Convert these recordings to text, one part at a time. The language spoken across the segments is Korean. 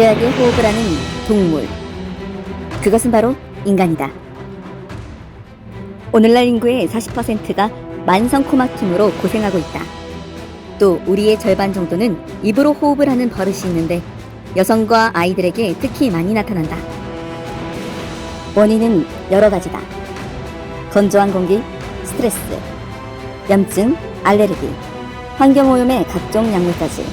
죄악의 호흡을 하는 동물. 그것은 바로 인간이다. 오늘날 인구의 40%가 만성 코막힘으로 고생하고 있다. 또 우리의 절반 정도는 입으로 호흡을 하는 버릇이 있는데 여성과 아이들에게 특히 많이 나타난다. 원인은 여러 가지다. 건조한 공기, 스트레스, 염증, 알레르기, 환경오염의 각종 약물까지.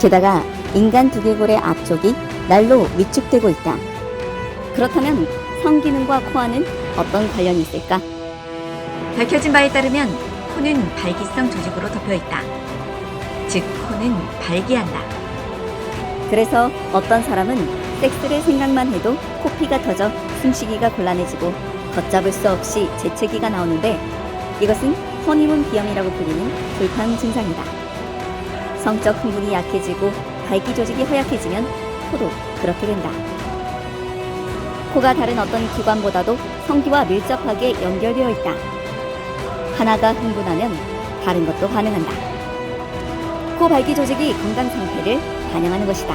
게다가 인간 두개골의 앞쪽이 날로 위축되고 있다. 그렇다면 성기능과 코와는 어떤 관련이 있을까? 밝혀진 바에 따르면 코는 발기성 조직으로 덮여 있다. 즉 코는 발기한다. 그래서 어떤 사람은 섹스를 생각만 해도 코피가 터져 숨쉬기가 곤란해지고 걷잡을 수 없이 재채기가 나오는데 이것은 허니문 비염이라고 불리는 불판 증상이다. 성적 흥분이 약해지고 발기 조직이 허약해지면 코도 그렇게 된다. 코가 다른 어떤 기관보다도 성기와 밀접하게 연결되어 있다. 하나가 흥분하면 다른 것도 반응한다. 코 발기 조직이 건강 상태를 반영하는 것이다.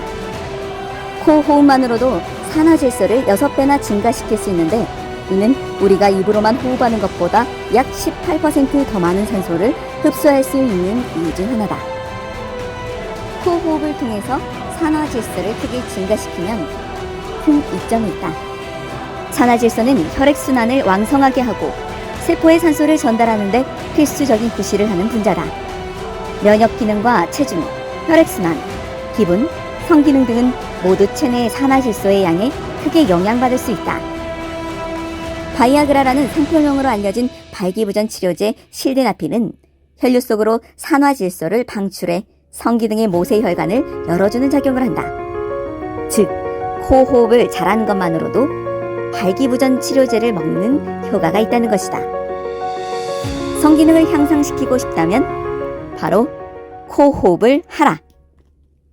코 호흡만으로도 산화 질소를 6배나 증가시킬 수 있는데 이는 우리가 입으로만 호흡하는 것보다 약 18%더 많은 산소를 흡수할 수 있는 이유 중 하나다. 코 호흡을 통해서 산화 질소를 크게 증가시키면 큰 이점이 있다. 산화 질소는 혈액순환을 왕성하게 하고 세포에 산소를 전달하는 데 필수적인 구실을 하는 분자다. 면역 기능과 체중, 혈액순환, 기분, 성기능 등은 모두 체내 산화질소의 양에 크게 영향받을 수 있다. 바이아그라라는 상표명으로 알려진 발기부전 치료제 실데나핀은 혈류 속으로 산화질소를 방출해 성기능의 모세혈관을 열어주는 작용을 한다. 즉, 코 호흡을 잘하는 것만으로도 발기부전 치료제를 먹는 효과가 있다는 것이다. 성기능을 향상시키고 싶다면 바로 코 호흡을 하라.